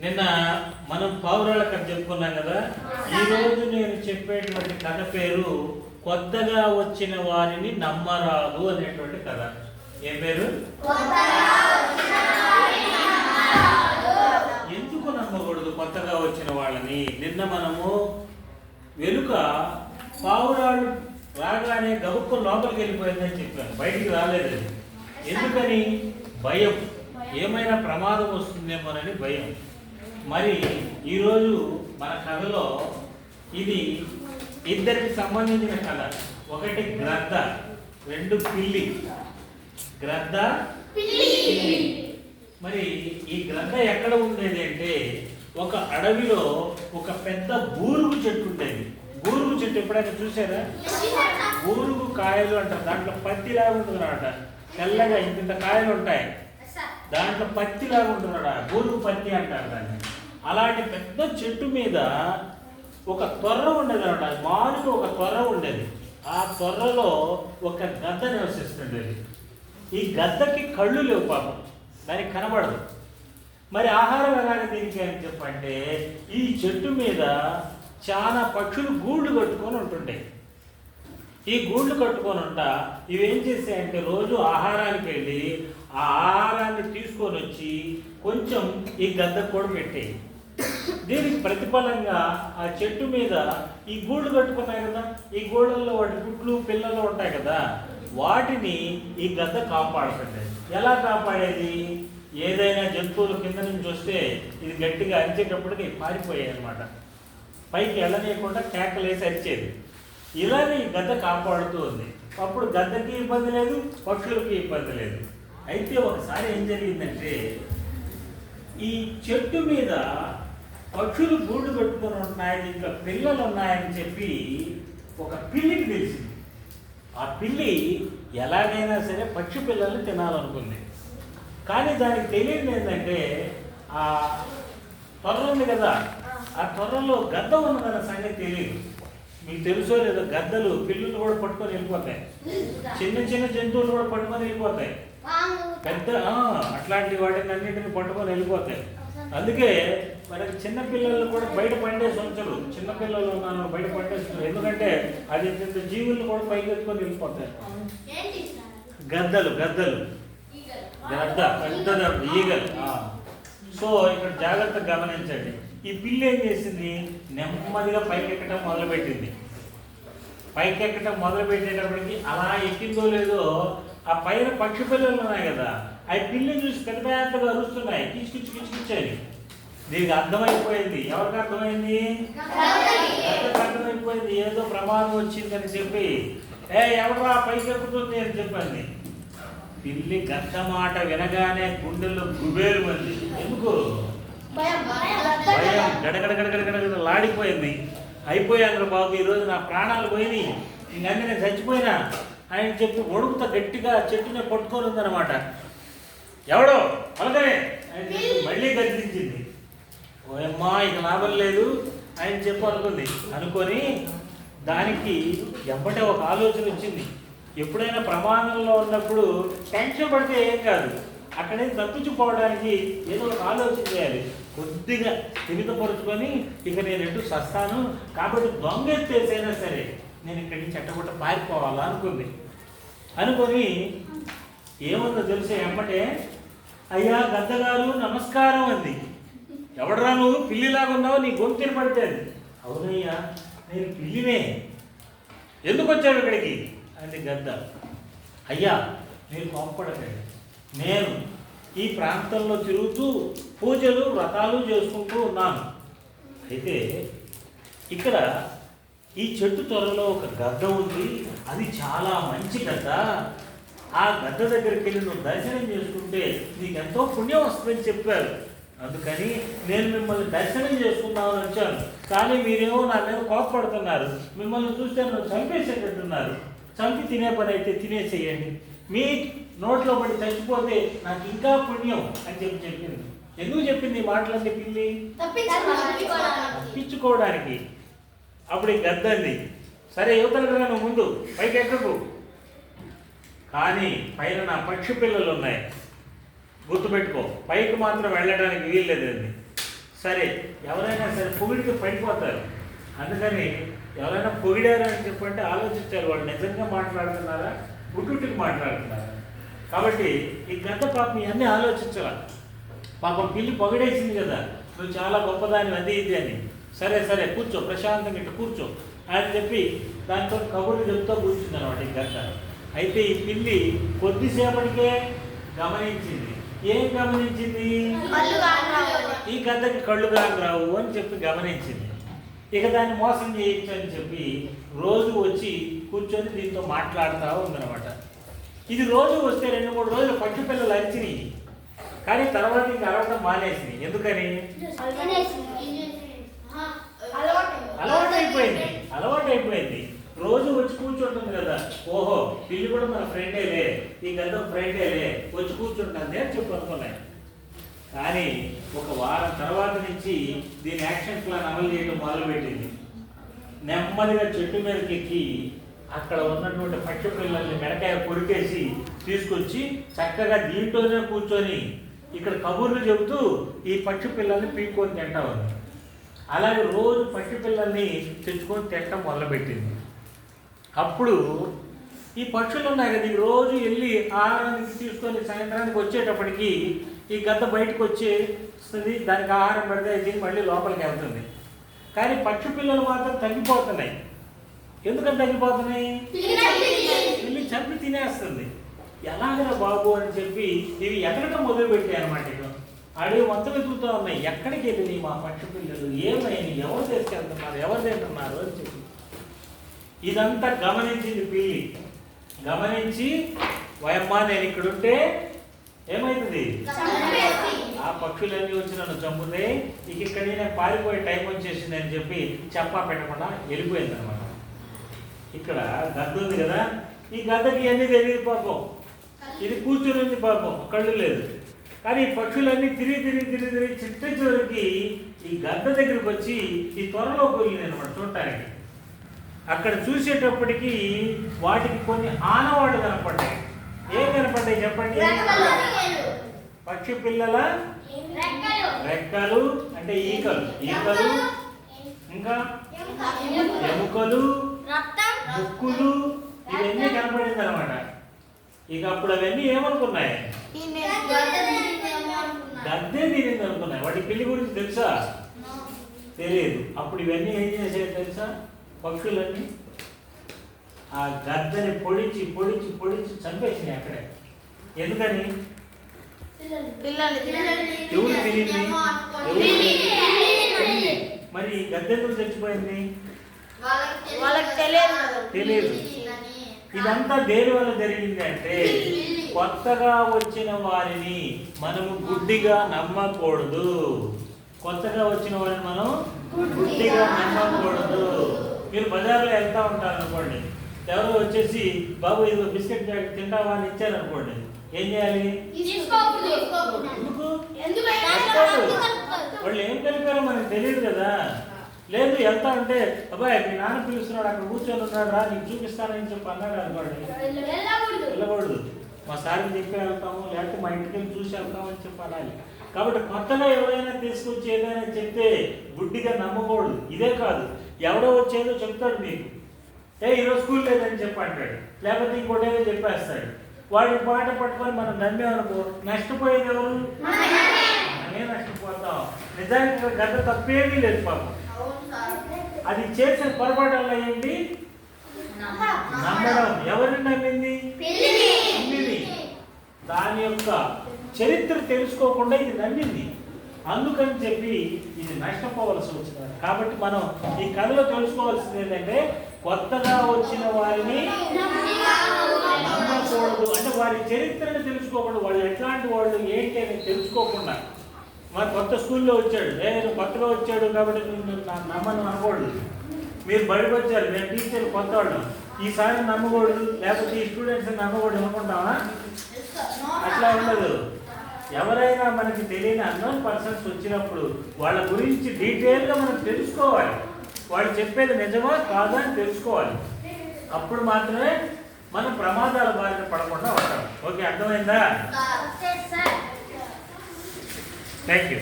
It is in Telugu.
నిన్న మనం పావురాల కథ చెప్పుకున్నాం కదా? ఈరోజు నేను చెప్పేటువంటి కథ పేరు కొత్తగా వచ్చిన వారిని నమ్మరాదు అనేటువంటి కథ. ఏం పేరు? ఎందుకు నమ్మకూడదు కొత్తగా వచ్చిన వాళ్ళని? నిన్న మనము వెనుక పావురాలు రాగానే గబుక్కు లోపలికి వెళ్ళిపోయిందని చెప్పాను. బయటికి రాలేదు ఎందుకని? భయం. ఏమైనా ప్రమాదం వస్తుందేమోనని భయం. మరి ఈరోజు మన కథలో ఇది ఇద్దరికి సంబంధించిన కథ. ఒకటి గ్రద్ద రెండు పిల్లి. గ్రద్ద పిల్లి. మరి ఈ గ్రంథ ఎక్కడ ఉండేది అంటే ఒక అడవిలో ఒక పెద్ద బూరుగు చెట్టు ఉండేది. బూరుగు చెట్టు ఎప్పుడైనా చూసారా? బూరుగు కాయలు అంటారు. దాంట్లో పత్తిలాగా ఉంటుందన్నమాట. తెల్లగా ఇంత కాయలు ఉంటాయి. దాంట్లో పత్తిలాగా ఉంటున్నాడు గోరుకు పత్తి అంటారు దాన్ని. అలాంటి పెద్ద చెట్టు మీద ఒక త్వర ఉండేది అనమాట మామూలుగా ఒక త్వర ఉండేది. ఆ త్వరలో ఒక గద్ద నివసిస్తుండేది. ఈ గద్దకి కళ్ళు లేవు పాపం. దానికి కనబడదు. మరి ఆహారం ఎలాగ దీనికి అని చెప్పంటే ఈ చెట్టు మీద చాలా పక్షులు గూళ్ళు కట్టుకొని ఉంటుంటాయి ఈ గూళ్ళు కట్టుకొని ఉంటా ఇవేం చేసాయంటే రోజు ఆహారానికి వెళ్ళి ఆ ఆహారాన్ని తీసుకొని వచ్చి కొంచెం ఈ గద్ద కూడా పెట్టేయి దీనికి ప్రతిఫలంగా ఆ చెట్టు మీద ఈ గూళ్ళు కట్టుకున్నాయి కదా ఈ గూళ్ళల్లో వాటి గుడ్లు పిల్లలు ఉంటాయి కదా వాటిని ఈ గద్ద కాపాడుతుంది ఎలా కాపాడేది? ఏదైనా జంతువులు కింద నుంచి వస్తే ఇది గట్టిగా అరిచేటప్పటికి పారిపోయాయి అనమాట పైకి వెళ్ళనీయకుండా కేకలేసి అరిచేది. ఇలానే ఈ గద్ద కాపాడుతూ ఉంది. అప్పుడు గద్దకి ఇబ్బంది లేదు పక్షులకి ఇబ్బంది లేదు. అయితే ఒకసారి ఏం జరిగిందంటే ఈ చెట్టు మీద పక్షులు గూళ్ళు పెట్టుకొని ఉన్నాయి ఇంకా పిల్లలు ఉన్నాయని చెప్పి ఒక పిల్లికి తెలిసింది ఆ పిల్లి ఎలాగైనా సరే పక్షి పిల్లల్ని తినాలనుకుంది. కానీ దానికి తెలియదు ఏంటంటే ఆ త్వర ఉంది కదా ఆ త్వరలో గద్ద ఉన్నదన్న సంగతి తెలియదు. మీకు తెలుసో లేదో గద్దలు పిల్లులు కూడా పట్టుకొని వెళ్ళిపోతాయి. చిన్న చిన్న జంతువులు కూడా పట్టుకొని వెళ్ళిపోతాయి. పెద్ద ఆ, అట్లాంటి వాటిని అన్నింటిని పట్టుకొని వెళ్ళిపోతాయి. అందుకే మనకి చిన్న పిల్లలు కూడా బయట పండేసి ఉంచరు చిన్న పిల్లలు ఉన్నాను బయట పండేస్తున్నారు ఎందుకంటే అది ఇంత జీవులను కూడా పైకి ఎత్తుకొని వెళ్ళిపోతాయి. గద్దలు గద్దలు. గద్ద పెద్ద ఈగలు. ఆ. సో ఇక్కడ జాగ్రత్తగా గమనించండి. ఈ పిల్లి ఏం చేసింది? నెమ్మదిగా పైకెక్కడం మొదలుపెట్టింది. పైకెక్కడం మొదలు పెట్టేటప్పటికి అలా ఎక్కిందో లేదో ఆ పైన పక్షి పిల్లలు ఉన్నాయి కదా. ఆ పిల్లి చూసి పెద్ద పెద్దగా అరుస్తున్నాయి. కిచు కిచు కిచు దీనికి అర్థమైపోయింది. ఎవరికి అర్థమైంది? ఎవరికి అర్థమైపోయింది? ఏదో ప్రమాదం వచ్చిందని చెప్పి. ఏ ఎవరా పైకి ఎక్కుతుంది అని చెప్పండి. పిల్లి గద్ద మాట వినగానే గుండెల్లో గుబేరు మంది. ఎందుకు? భయం గడగడ గడగడ గడగడ లాడిపోయింది. అయిపోయాను బాబు ఈరోజు నా ప్రాణాలు పోయినాయి. ఇంకన్నీ నేను చచ్చిపోయినా. ఆయన చెప్పి ఒడుగుతా గట్టిగా చెట్టునే పట్టుకొని ఉందన్నమాట. ఎవడో? పలకనే. ఆయన చెప్పి మళ్ళీ గర్జించింది ఓయమ్మా ఇక లాభం లేదు. ఆయన చెప్పు అనుకుంది. అనుకొని దానికి ఎప్పటే ఒక ఆలోచన వచ్చింది. ఎప్పుడైనా ప్రమాదంలో ఉన్నప్పుడు టెన్షన్ పడితే ఏం కాదు. అక్కడే తప్పించుకోవడానికి ఏదో ఒక ఆలోచన చేయాలి. కొద్దిగా స్థిమితపరుచుకొని ఇక నేను ఎటు సస్తాను? కాబట్టి దొంగ ఎత్తేసైనా సరే నేను ఇక్కడి నుంచి ఎట్టగొట్ట పారిపోవాలా అనుకుంది. అనుకొని ఏముందో తెలిసే ఎమ్మటే? అయ్యా గద్దగారు నమస్కారం అంది. ఎవడరా నువ్వు? పిల్లిలాగా ఉన్నావు? నీ గొంతుని పడితే అవునయ్యా నేను పిల్లినే. ఎందుకు వచ్చావు ఇక్కడికి? అంది గద్ద. అయ్యా మీరు కోపడకండి నేను ఈ ప్రాంతంలో తిరుగుతూ పూజలు వ్రతాలు చేసుకుంటూ ఉన్నాను. అయితే ఇక్కడ ఈ చెట్టు త్వరలో ఒక గద్ద ఉంది. అది చాలా మంచి గద్ద ఆ గద్ద దగ్గరికి వెళ్ళి నువ్వు దర్శనం చేసుకుంటే నీకు ఎంతో పుణ్యం వస్తుందని చెప్పారు. అందుకని నేను మిమ్మల్ని దర్శనం చేసుకుందామని వచ్చాను. కానీ మీరేమో నా మీద కోపపడుతున్నారు. మిమ్మల్ని చూస్తే నన్ను చంపేసేటట్టున్నారు. చంపి తినే పని అయితే తినేసేయండి. మీ నోట్లో పడి చచ్చిపోతే నాకు ఇంకా పుణ్యం అని చెప్పి చెప్పింది. ఎందుకు చెప్పింది మాటలంటే పిల్లి? తప్పించుకోవడానికి. అప్పుడు గద్దంది సరే యువతలకు రా నువ్వు ముందు పైకి ఎక్కకు. కానీ పైన నా పక్షి పిల్లలు ఉన్నాయి. గుర్తుపెట్టుకో పైకి మాత్రం వెళ్ళడానికి వీల్లేదు అది. సరే ఎవరైనా సరే పొగిడికి పడిపోతారు. అందుకని ఎవరైనా పొగిడారు అని చెప్పంటే ఆలోచించాలి వాళ్ళు నిజంగా మాట్లాడుతున్నారా? గుట్టుటికి మాట్లాడుతున్నారా? కాబట్టి ఈ గద్ద పాపం ఇవన్నీ ఆలోచించాలి. పాపం పిల్లి పొగడేసింది కదా. నువ్వు చాలా గొప్పదాని అది ఇది అని. సరే సరే కూర్చో ప్రశాంతంగా ఇట్లా కూర్చో. అని చెప్పి దాంతో కబుర్లు చెప్తూ కూర్చుంది అనమాట ఈ గద్ద అయితే ఈ పిల్లి కొద్దిసేపటికే గమనించింది. ఏం గమనించింది. ఈ గద్దకి కళ్ళు కాని రావు అని చెప్పి గమనించింది. ఇక దాన్ని మోసం చేయొచ్చు అని చెప్పి రోజు వచ్చి కూర్చొని దీంతో మాట్లాడుతూ ఉందన్నమాట. ఇది రోజు వస్తే రెండు మూడు రోజులు పట్టు పిల్లలు అరిచినాయి కానీ తర్వాత ఇంక అరవడం మానేసింది. ఎందుకని? అలవాటు అయిపోయింది అలవాటు అయిపోయింది రోజు వచ్చి కూర్చుంటుంది కదా. ఓహో పిల్లి కూడా మన ఫ్రెండేలే ఈ గద్ద ఫ్రెండేలే వచ్చి కూర్చుంటుంది అని చెప్పి అనుకున్నాయి. కానీ ఒక వారం తర్వాత నుంచి దీని యాక్షన్ ప్లాన్ అమలు చేయడం మొదలుపెట్టింది. నెమ్మదిగా చెట్టు మీదకి ఎక్కి అక్కడ ఉన్నటువంటి పక్ష పిల్లల్ని మెడకాయ కొరికేసి తీసుకొచ్చి చక్కగా దీంట్లోనే కూర్చొని ఇక్కడ కబుర్లు చెబుతూ ఈ పక్షి పిల్లల్ని పీక్కొని తింటామని అలాగే రోజు పక్షి పిల్లల్ని తెచ్చుకొని తింటం మొదలుపెట్టింది. అప్పుడు ఈ పక్షులు ఉన్నాయి కదా రోజు వెళ్ళి ఆహారానికి తీసుకొని సాయంత్రానికి వచ్చేటప్పటికి ఈ గద్ద బయటకు వచ్చేస్తుంది దానికి ఆహారం పెడితే ఇది మళ్ళీ లోపలికి వెళ్తుంది. కానీ పక్షి పిల్లలు మాత్రం తగ్గిపోతున్నాయి. ఎందుకని తగ్గిపోతున్నాయి చంపి తినేస్తుంది. ఎలాగరా బాబు అని చెప్పి ఇవి ఎక్కడటం మొదలు పెట్టాయి అనమాట ఇక అడవి మొత్తం వెతుకుతూ ఉన్నాయి. ఎక్కడికి వెళ్ళినాయి మా పక్షి పిల్లలు? ఏమైంది? ఎవరు తీసుకెళ్తున్నారు? ఎవరు తింటున్నారు అని చెప్పి. ఇదంతా గమనించింది పిల్లి. గమనించి వయమ్మా నేను ఇక్కడ ఉంటే ఏమైతుంది ఆ పక్షులన్నీ వచ్చి నన్ను చంపుతే ఇక ఇక్కడ నేను పారిపోయే టైం వచ్చేసింది అని చెప్పి చెప్పా పెట్టకుండా వెళ్ళిపోయింది అనమాట ఇక్కడ గద్ద ఉంది కదా ఈ గద్దకి అన్నీ తెలియదు పాపం? ఇది కూర్చుని ఉంది పాపం కళ్ళు లేదు. కానీ ఈ పక్షులన్నీ తిరిగి తిరిగి తిరిగి తిరిగి చిట్ట చివరికి ఈ గద్ద దగ్గరికి వచ్చి ఈ త్వరలో వెళ్ళింది అనమాట చూడటానికి. అక్కడ చూసేటప్పటికి వాటికి కొన్ని ఆనవాళ్ళు కనపడ్డాయి. ఏం కనపడ్డాయి చెప్పండి? పక్షి పిల్లల రెక్కలు. అంటే ఈకలు. ఈకలు. ఇంకా? ఎముకలు. ముక్కులు ఇవన్నీ కనపడింది అనమాట ఇక అప్పుడు అవన్నీ ఏమనుకున్నాయి? గద్దే తిరిగింది అనుకున్నాయి. వాటి పిల్లి గురించి తెలుసా? తెలియదు. అప్పుడు ఇవన్నీ ఏం చేసాయి తెలుసా? పక్షులన్నీ ఆ గద్దని పొడిచి పొడిచి పొడిచి చంపేసినాయి అక్కడే. ఎందుకని? ఎవరు తిరిగింది? మరి గద్దె చచ్చిపోయింది? వాళ్ళకి తెలియదు. తెలియదు. ఇదంతా దేని వల్ల జరిగింది అంటే కొత్తగా వచ్చిన వారిని మనము గుడ్డిగా నమ్మకూడదు. కొత్తగా వచ్చిన వారిని మనం గుడ్డిగా నమ్మకూడదు. మీరు బజార్లో వెళ్తా ఉంటారు అనుకోండి. ఎవరో వచ్చేసి బాబు ఇది బిస్కెట్ ప్యాకెట్ తింటావా అని ఇచ్చారు అనుకోండి ఏం చేయాలి? వాళ్ళు ఏం కలిపారో మనకు తెలియదు కదా. లేదు వెళ్తా అంటే అబ్బాయి మీ నాన్న పిలుస్తున్నాడు అక్కడ కూర్చొని ఉన్నాడు రా నీకు చూపిస్తానని చెప్పి అన్నాడు అనుకోండి. వెళ్ళకూడదు. మా సార్కి చెప్పి వెళ్తాము లేకపోతే మా ఇంటికి వెళ్ళి చూసి వెళ్తాము అని చెప్పి అనాలి. కాబట్టి కొత్తగా ఎవరైనా తీసుకొచ్చి ఏదైనా చెప్తే గుడ్డిగా నమ్మకూడదు. ఇదే కాదు. ఎవడో వచ్చేదో చెప్తాడు మీకు. ఏ ఈరోజు స్కూల్ లేదని చెప్పి అంటాడు. లేకపోతే ఇంకోటి ఏదో చెప్పేస్తాడు. వాడి పాట పట్టుకొని మనం నమ్మేమనుకో నష్టపోయేది ఎవరు? మనమే నష్టపోతాం నిజానికి గత తప్పేమీ లేదు పాపం. అది చేసిన పొరపాటు వల్ల ఏంటి? నమ్మడం. ఎవరిని నమ్మింది? నమ్మింది దాని యొక్క చరిత్ర తెలుసుకోకుండా ఇది నమ్మింది. అందుకని చెప్పి ఇది నష్టపోవలసి వచ్చింది. కాబట్టి మనం ఈ కథలో తెలుసుకోవాల్సింది ఏంటంటే కొత్తగా వచ్చిన వారిని నమ్మకూడదు. అంటే వారి చరిత్రను తెలుసుకోకూడదు. వాళ్ళు ఎట్లాంటి వాళ్ళు ఏంటి అని తెలుసుకోకుండా మరి కొత్త స్కూల్లో వచ్చాడు. నేను కొత్తగా వచ్చాడు కాబట్టి నమ్మని అనకూడదు. మీరు బయటకు వచ్చారు. మేము టీచర్ కొత్త వాళ్ళు ఈసారి నమ్మకూడదు. లేకపోతే ఈ స్టూడెంట్స్ నమ్మకూడదు అనుకుంటామా అట్లా ఉండదు. ఎవరైనా మనకి తెలియని అన్నోన్ పర్సన్స్ వచ్చినప్పుడు వాళ్ళ గురించి డీటెయిల్గా మనం తెలుసుకోవాలి. వాళ్ళు చెప్పేది నిజమా కాదా అని తెలుసుకోవాలి. అప్పుడు మాత్రమే మనం ప్రమాదాల బారిన పడకుండా ఉంటాం. ఓకే అర్థమైందా? Thank you.